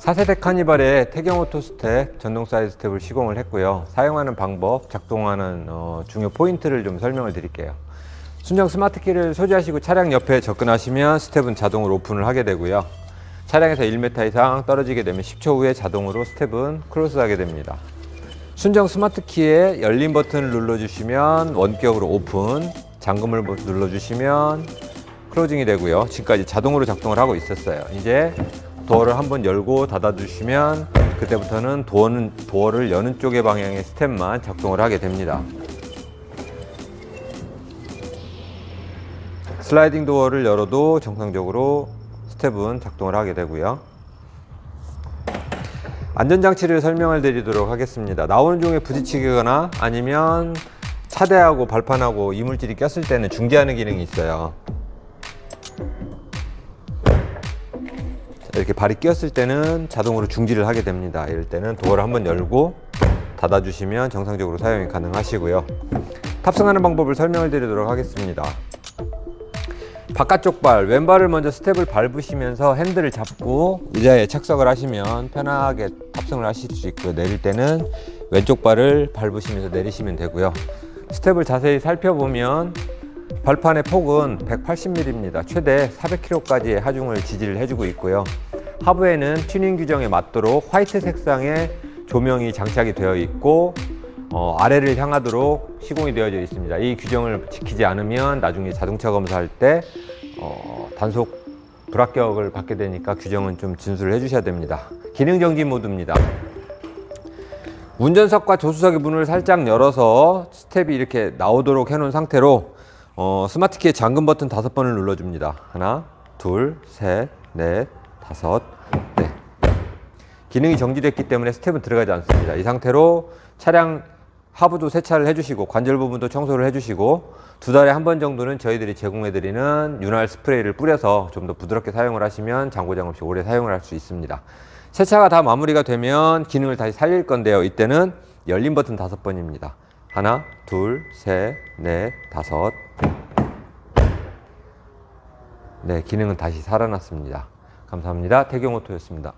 4세대 카니발의 태경 오토 스텝 전동 사이드 스텝을 시공을 했고요. 사용하는 방법, 작동하는 어, 중요 포인트를 좀 설명을 드릴게요. 순정 스마트 키를 소지하시고 차량 옆에 접근하시면 스텝은 자동으로 오픈을 하게 되고요. 차량에서 1m 이상 떨어지게 되면 10초 후에 자동으로 스텝은 클로즈하게 됩니다. 순정 스마트 키에 열린 버튼을 눌러주시면 원격으로 오픈, 잠금을 눌러주시면 클로징이 되고요. 지금까지 자동으로 작동을 하고 있었어요. 이제 도어를 한번 열고 닫아주시면 그때부터는 도어는, 도어를 여는 쪽의 방향의 스텝만 작동을 하게 됩니다. 슬라이딩 도어를 열어도 정상적으로 스텝은 작동을 하게 되고요. 안전장치를 설명을 드리도록 하겠습니다. 나오는 중에 부딪히거나 아니면 차대하고 발판하고 이물질이 꼈을 때는 중지하는 기능이 있어요. 이렇게 발이 끼었을 때는 자동으로 중지를 하게 됩니다. 이럴 때는 도어를 한번 열고 닫아주시면 정상적으로 사용이 가능하시고요. 탑승하는 방법을 설명을 드리도록 하겠습니다. 바깥쪽 발, 왼발을 먼저 스텝을 밟으시면서 핸들을 잡고 의자에 착석을 하시면 편하게 탑승을 하실 수 있고요. 내릴 때는 왼쪽 발을 밟으시면서 내리시면 되고요. 스텝을 자세히 살펴보면 발판의 폭은 180mm입니다. 최대 400kg까지의 하중을 지지를 해주고 있고요. 하부에는 튜닝 규정에 맞도록 화이트 색상의 조명이 장착이 되어 있고 어, 아래를 향하도록 시공이 되어져 있습니다. 이 규정을 지키지 않으면 나중에 자동차 검사할 때 어, 단속 불합격을 받게 되니까 규정은 좀 준수를 해주셔야 됩니다. 기능 정지 모드입니다. 운전석과 조수석의 문을 살짝 열어서 스텝이 이렇게 나오도록 해놓은 상태로 어, 스마트키의 잠금 버튼 다섯 번을 눌러줍니다. 하나, 둘, 셋, 넷, 다섯, 네. 기능이 정지됐기 때문에 스텝은 들어가지 않습니다. 이 상태로 차량 하부도 세차를 해주시고 관절 부분도 청소를 해주시고 두 달에 한 번 정도는 저희들이 제공해드리는 윤활 스프레이를 뿌려서 좀 더 부드럽게 사용을 하시면 장고장 없이 오래 사용을 할 수 있습니다. 세차가 다 마무리가 되면 기능을 다시 살릴 건데요. 이때는 열린 버튼 다섯 번입니다. 하나, 둘, 셋, 넷, 다섯. 네, 기능은 다시 살아났습니다. 감사합니다. 태경오토였습니다.